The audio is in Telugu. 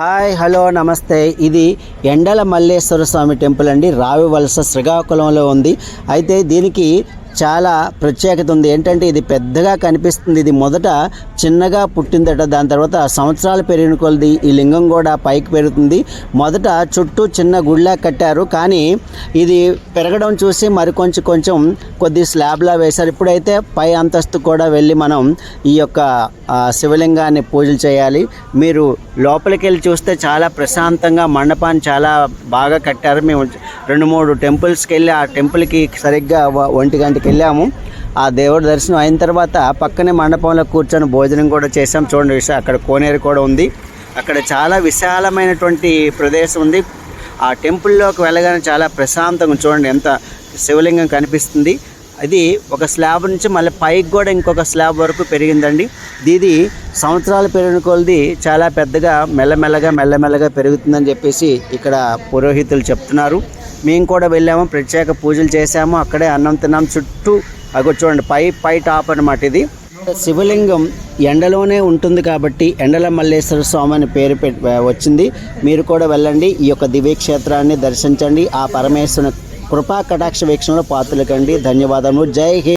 హాయ్ హలో నమస్తే. ఇది ఎండల మల్లేశ్వర స్వామి టెంపుల్ అండి. రావి వలస శ్రీకాకుళంలో ఉంది. అయితే దీనికి చాలా ప్రత్యేకత ఉంది. ఏంటంటే ఇది పెద్దగా కనిపిస్తుంది. ఇది మొదట చిన్నగా పుట్టిందట. దాని తర్వాత సంవత్సరాలు పెరిగిన కొలది ఈ లింగం కూడా పైకి పెరుగుతుంది. మొదట చుట్టూ చిన్న గుడిలా కట్టారు. కానీ ఇది పెరగడం చూసి మరి కొంచెం కొంచెం కొద్ది స్లాబ్లా వేశారు. ఇప్పుడైతే పై అంతస్తు కూడా వెళ్ళి మనం ఈ యొక్క శివలింగాన్ని పూజలు చేయాలి. మీరు లోపలికి వెళ్ళి చూస్తే చాలా ప్రశాంతంగా మండపాన్ని చాలా బాగా కట్టారు. మేము రెండు మూడు టెంపుల్స్కి వెళ్ళి ఆ టెంపుల్కి సరిగ్గా ఒంటి గంటకి వెళ్ళాము. ఆ దేవుడి దర్శనం అయిన తర్వాత పక్కనే మండపంలో కూర్చొని భోజనం కూడా చేసాం చూడండి విషయం అక్కడ కోనేరు కూడా ఉంది. అక్కడ చాలా విశాలమైనటువంటి ప్రదేశం ఉంది. ఆ టెంపుల్లోకి వెళ్ళగానే చాలా ప్రశాంతంగా చూడండి ఎంత శివలింగం కనిపిస్తుంది. అది ఒక స్లాబ్ నుంచి మళ్ళీ పైకి కూడా ఇంకొక స్లాబ్ వరకు పెరిగిందండి. ఇది సంవత్సరాలు పెరిగిన కొలది చాలా పెద్దగా మెల్లమెల్లగా మెల్లమెల్లగా పెరుగుతుందని చెప్పేసి ఇక్కడ పురోహితులు చెప్తున్నారు. మేము కూడా వెళ్ళాము ప్రత్యేక పూజలు చేశాము అక్కడే అన్నం తిన్నాం. చుట్టూ అగో చూడండి పై పై టాప్ అనమాట ఇది. శివలింగం ఎండలోనే ఉంటుంది కాబట్టి ఎండల మల్లేశ్వర స్వామి అని పేరు వచ్చింది. మీరు కూడా వెళ్ళండి ఈ యొక్క దివ్యక్షేత్రాన్ని దర్శించండి. ఆ పరమేశ్వరుని కృపా కటాక్ష వీక్షణలో పాత్రలకండి ధన్యవాదములు. జై హింద్.